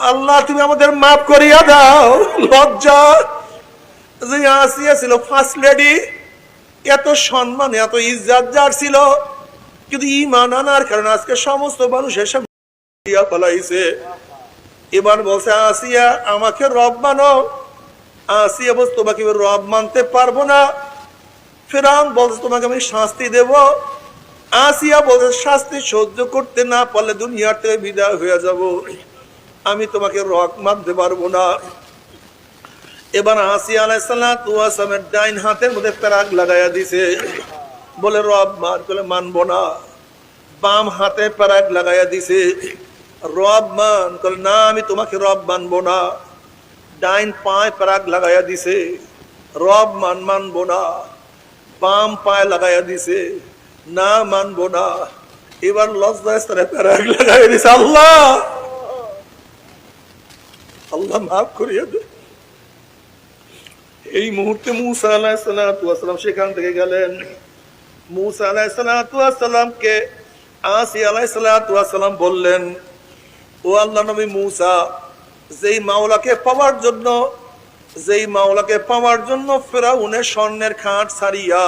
আল্লাহ, তুমি আমাদের মাফ করিয়া দাও। লজ্জা। ফার্স্ট লেডি এত সম্মান, এত ইজ্জাত যার ছিল। কিন্তু ইমান আনার কারণে আজকে সমস্ত মানুষ এসে ফলাইছে। এবার বলছে, আসিয়া, আমাকে রব মানো। আসিয়া বলছে, তোমাকে রব মানতে পারব না। ফেরাউন বলছে, তোমাকে আমি শাস্তি দেব। আসিয়া বলছে, শাস্তি সহ্য করতে না পারলে দুনিয়ার থেকে বিদায় হয়ে যাব। আমি তোমাকে রক মানতে পারব না। এবার আসিয়া আলাইসালামের ডাইন হাতের মধ্যে প্যারাগ লাগাইয়া দিছে। বলে, রব মান বলে মানবো না। বাম হাতে প্যারাগ লাগাইয়া দিছে। রব, মান বলে না, আমি তোমাকে রব মানবো না। ডাইন পায়ে প্যারাগ লাগাইয়া দিছে। রব, মান মানবো না। বাম পায়ে লাগাইয়া দিছে। না, মানবো না। এবার লজ্জা স্থানে প্যারাগ লাগাইয়া দিছে। আল্লাহ! আল্লাহ মাফ করিয়া দে। এই মুহূর্তে মুসা আলাহিসাল্লাম সেখান থেকে গেলেন। মুসা আলাহিসাল্লামকে আসি আলাহিসাল্লাম বললেন, ও আল্লাহ নবী মুসা, যেই মাওলাকে পাওয়ার জন্য, যেই মাওলাকে পাওয়ার জন্য ফেরাউনের স্বর্ণের খাট ছাড়িয়া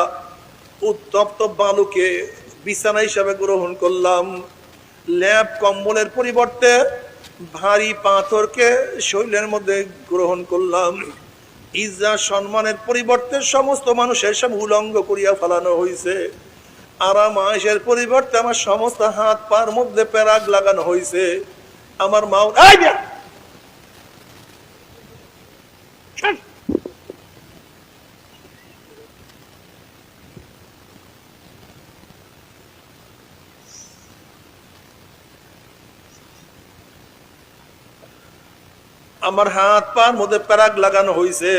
উত্তপ্ত বালুকে বিছানা হিসাবে গ্রহণ করলাম, ল্যাব কম্বলের পরিবর্তে ভারী পাথরকে শৈলের মধ্যে গ্রহণ করলাম। ইজ্জা সম্মানের পরিবর্তে সমস্ত মানুষের সব উলঙ্গ করিয়া ফেলানো হয়েছে আরাম পরিবর্তে আমার সমস্ত হাত পার মধ্যে প্যারাগ লাগানো হয়েছে আমার মাও আমার হাত পার মধ্যে প্যারাগ লাগানো হয়েছে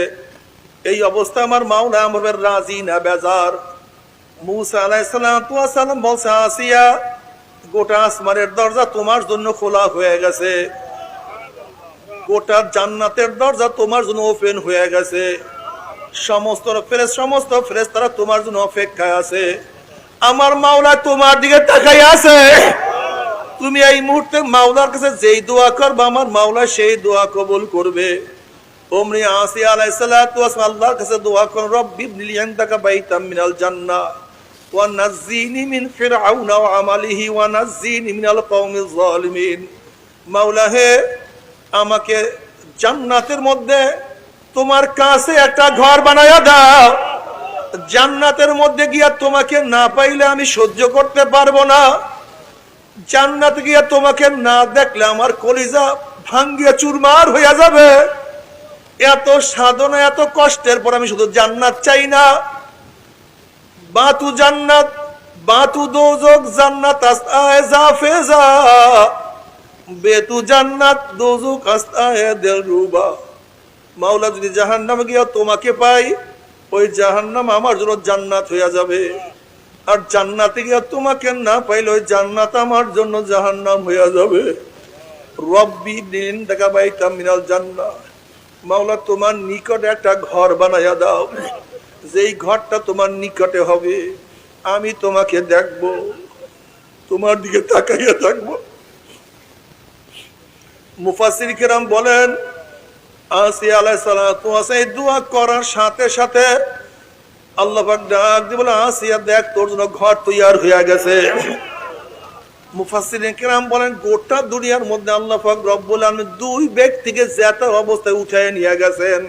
এই অবস্থা আমার মাওলা আমার রাজি না, বেজার। মুসা আলাইসালাম বলছে, আসিয়া, গোটা আসমানের দরজা তোমার জন্য খোলা হয়ে গেছে। গোটা জান্নাতের দরজা তোমার জন্য ওপেন হয়ে গেছে। সমস্ত ফেরেস সমস্ত ফেরেস তারা তোমার জন্য অপেক্ষায় আছে। আমার মাওলা তোমার দিকে তাকাই আছে। তুমি এই মুহূর্তে মাওলার কাছে যেই দোয়া করবে, আমার মাওলা সেই দোয়া কবুল করবে। ওমনি আসি আলাইহিসসালাতু ওয়াসসালাম আল্লাহর কাছে দোয়া কর রব্বি ইবনিলি ইনদাকা বাইতাম মিনাল জান্নাহ ওয়া নাজ্জিনি মিন ফিরআউনা ওয়া আমালিহি ওয়া নাজ্জিনি মিনাল কওমিজ জালিমিন মাওলা হে, আমাকে জান্নাতের মধ্যে তোমার কাছে একটা ঘর বানায়া দাও। জান্নাতের মধ্যে গিয়া তোমাকে না পাইলে আমি সহ্য করতে পারব না। জান্নাত গিয়া তোমাকে না দেখলে আমার কলিজা ভাঙ্গিয়া চুরমার হইয়া যাবে। এত সাধনা, এত কষ্টের পর আমি শুধু জান্নাত চাই না। বাতু জান্নাত, বাতু দোজক জান্নাত, আস্তায় জাফেজা বেতু জান্নাত, দোজক আস্তায় দেল রুবা মাওলা, যদি জাহান্নামে গিয়া তোমাকে পাই, ওই জাহান্নাম আমার জন্য জান্নাত হইয়া যাবে। আর জান্নাতে গিয়া তোমাকে না পাইলে ওই জান্নাত আমার জন্য জাহান্নাম হইয়া যাবে। রব্বি দিন দেখা পাইতাম মিনাল জান্নাত। মাওলা, তোমার নিকটে একটা ঘর বানাইয়া দাও। যেই ঘরটা তোমার নিকটে হবে, আমি তোমাকে দেখব। তোমার দিকে তাকাইয়া থাকব মুফাসির কিরাম বলেন আসি আলাই সালাতু দোয়া করার সাথে সাথে আল্লাহ ডাক দিয়ে বলে, আসিয়া দেখ, তোর জন্য ঘর তৈয়ার হইয়া গেছে। কিরাম বলেন, গোটা দুনিয়ার মধ্যে দুই ব্যক্তিকে অবস্থায় নিয়ে গেছেন।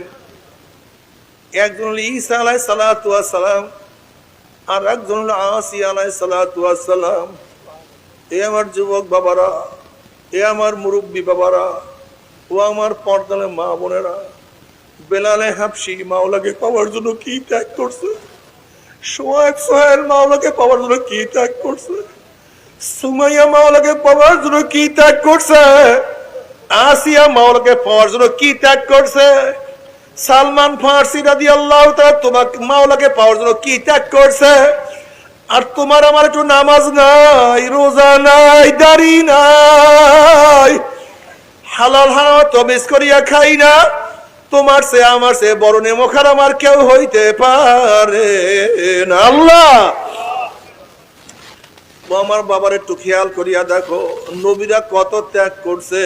একজন হলো ঈসা আলাইহিস সালাতু ওয়াস সালাম, আর একজন হলো আসি আলাইহিস সালাতু ওয়াস সালাম। এ আমার যুবক বাবারা, এ আমার মুরব্বী বাবারা, ও আমার পর্দালে মা বোনেরা, বেলালে হাফসি মাওলাকে পাওয়ার জন্য কি ত্যাগ করছে? সোয়েব সোহেল মাওলাকে পাওয়ার জন্য কি ত্যাগ করছে? সুমাইয়া মাওলাকে পাওয়ার জন্য কি ত্যাগ করছে? আসিয়া মাওলাকে পাওয়ার জন্য কি ত্যাগ করছে? সালমান ফার্সি আল্লাহ তোমাকে মাওলাকে পাওয়ার জন্য কি ত্যাগ করছে? আর তোমার আমার একটু নামাজ নাই, রোজা নাই, দাড়ি নাই। হালাল হারাম তমিজ করিয়া খাই না। তোমার সে, আমার সে বড় নেমখার আমার কেউ হইতে পারে না। আল্লাহ! আমার বাবার একটু খেয়াল করিয়া দেখো, নবীরা কত ত্যাগ করছে।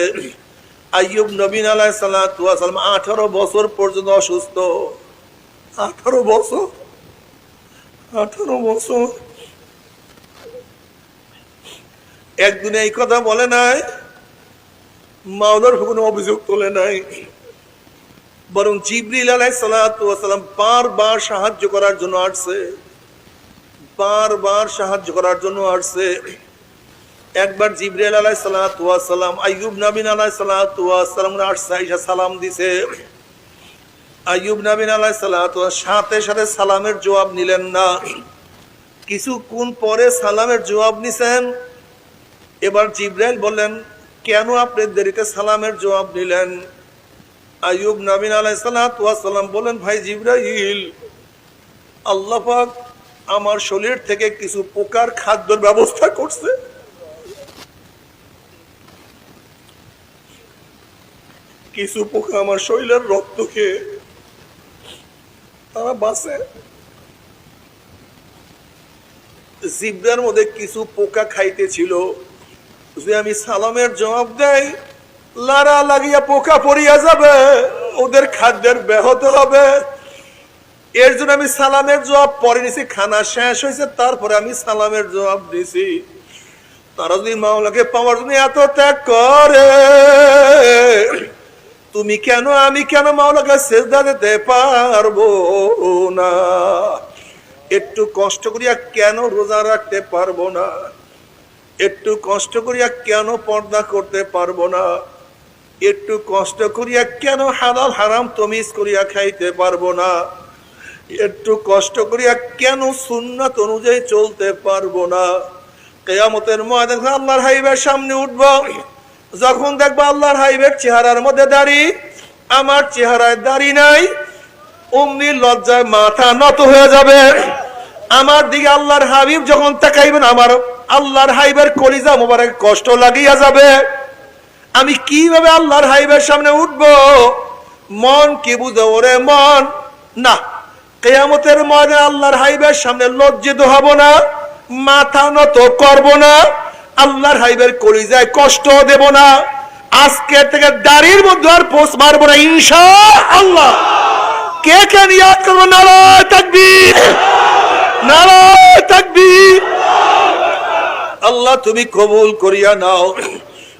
আইয়ুব নবীন আলাহ সাল্লাম আঠারো বছর পর্যন্ত অসুস্থ। আঠারো বছর? আঠারো বছর? একদিনে এই কথা বলে নাই, মাওলার কোনো অভিযোগ তোলে নাই। বরং জিবরিল সালাম বারবার সাহায্য করার জন্য আসছে। বারবার সাহায্য করার জন্য আসছে। একবার জিবরিল আলাই সালাম, আইয়ুব নবীন আলাই সালাম আইসা সালাম দিছে। আইয়ুব নবীন আলাই সাথে সাথে সালামের জবাব নিলেন না। কিছুক্ষণ পরে সালামের জবাব নিছেন। এবার জিব্রাইল বললেন, কেন আপনি দেরিতে সালামের জবাব নিলেন? আইয়ুব নবীন আলাই সালাম বলেন, ভাই জিব্রাইল আল্লাপাক আমার শরীর থেকে কিছু পোকার খাদ্যের ব্যবস্থা করছে। কিছু পোকা আমার শরীরের রক্ত খেয়ে তারা বাঁচে। জিব্রার মধ্যে কিছু পোকা খাইতেছিল। যদি আমি সালামের জবাব দেই লারা লাগিয়া পোকা পড়িয়া যাবে, ওদের খাদ্যের ব্যাহত হবে। এর জন্য আমি সালামের জবাব পরে নিছি, খানা শেষ হয়েছে, তারপরে আমি সালামের জবাব দিছি। তারা যদি মাওলাকে পাওয়ার জন্য এত ত্যাগ করে, তুমি কেন, আমি কেন মাওলাকে সেজদা দিতে পারব না? একটু কষ্ট করিয়া কেন রোজা রাখতে পারব না? একটু কষ্ট করিয়া কেন পর্দা করতে পারব না? একটু কষ্ট করিয়া কেন হালাল হারাম তমিজ করিয়া খাইতে পারব না? একটু কষ্ট করিয়া কেন সুন্নাত অনুযায়ী চলতে পারব না? কেয়ামতের ময়দান আল্লাহর হাইবের সামনে উঠব, যখন দেখব আল্লাহর হাইবের চেহারার মধ্যে দাড়ি, আমার চেহারায় দাড়ি নাই, অমনি লজ্জায় মাথা নত হয়ে যাবে। আমার দিকে আল্লাহর হাবিব যখন তাকাইবেন, আমার আল্লাহর হাইবের কলিজা মোবারক কষ্ট লাগিয়া যাবে। আমি কীভাবে আল্লাহর হাইবের সামনে উঠব? মন কি বুঝে? ওরে মন। না, কেয়ামতের ময়দানে আল্লাহর হাইবের সামনে লজ্জিত হব না, মাথা নত করব না, আল্লাহর হাইবের কলিজায় কষ্ট দেব না। আজকে থেকে দাড়ির মধ্যে আর পোষ মারবো না ইনশা আল্লাহ কে কে নিয়াদ করব? নারায় তাকবীর। নারায় তাকবীর। আল্লাহ তুমি কবুল করিয়া নাও।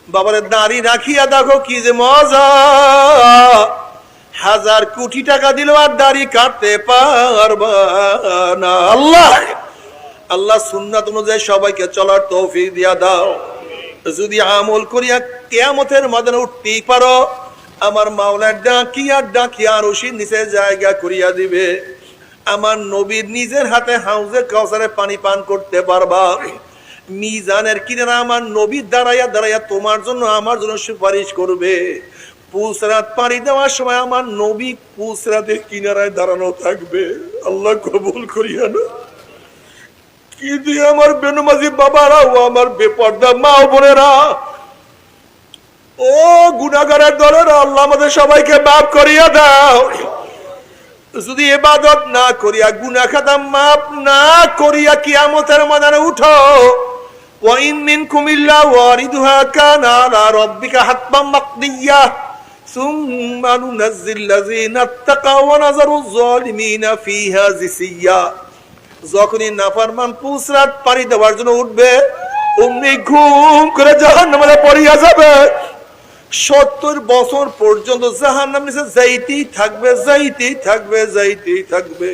বাবারে দাড়ি রাখিয়া দেখো কি যে মজা। হাজার কোটি টাকা দিল আর দাড়ি কাটতে পারবা না। আল্লাহ! আল্লাহ সুন্নাত অনুযায়ী সবাইকে চলার তৌফিক দিয়া দাও। যদি আমল করিয়া কেয়ামতের মদনে উঠতেই পারো, আমার মাওলার ডাকিয়া ডাকিয়া রশির নিচে জায়গা করিয়া দিবে। আমার নবীর নিজের হাতে হাউজে কাউসারে পানি পান করতে পারবা। মিজানের কিনারা আমার নবীর দাঁড়াইয়া দাঁড়াইয়া তোমার জন্য আমার জন্য সুপারিশ করবে। পুসরাত পাড়ি দেওয়ার সময় আমার নবী পুসরাতের কিনারায় দাঁড়ানো থাকবে। আল্লাহ কবুল করিয়া না কি দিয়ে আমার বেনুমাজি বাবারা ও আমার বেপর্দা মা বোনেরা। ও গুনাগারের দলেরা, আল্লাহ আমাদের সবাইকে মাফ করিয়া দাও। যদি এবাদত না করিয়া গুনা খাতা মাপ না করিয়া কিয়ামতের ময়দানে উঠো। ওয়াইন মিনকুম ইল্লা ওয়ারিদুহা কানা আলা রাব্বিকা হাতমান মাকদিয়া সুম্মা নুনাজ্জিল আত্তাকাও ওয়া নাযারু যালিমিনা ফিহা জিসিয়া যখনই নাফরমান পুসরাত পাড়ি দেওয়ার জন্য উঠবে, অমনি ঘুম করে জাহান্নামে পড়িয়া যাবে। সত্তর বছর পর্যন্ত জাহান নাম নিচে যাইতেই থাকবে যাইতেই থাকবে যাইতেই থাকবে।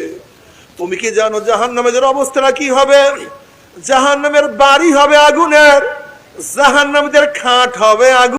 তুমি কি জানো জাহান নামের অবস্থাটা কি হবে? জাহান নামের বাড়ি হবে আগুনের জাহান নামীদের খাট হবে আগুন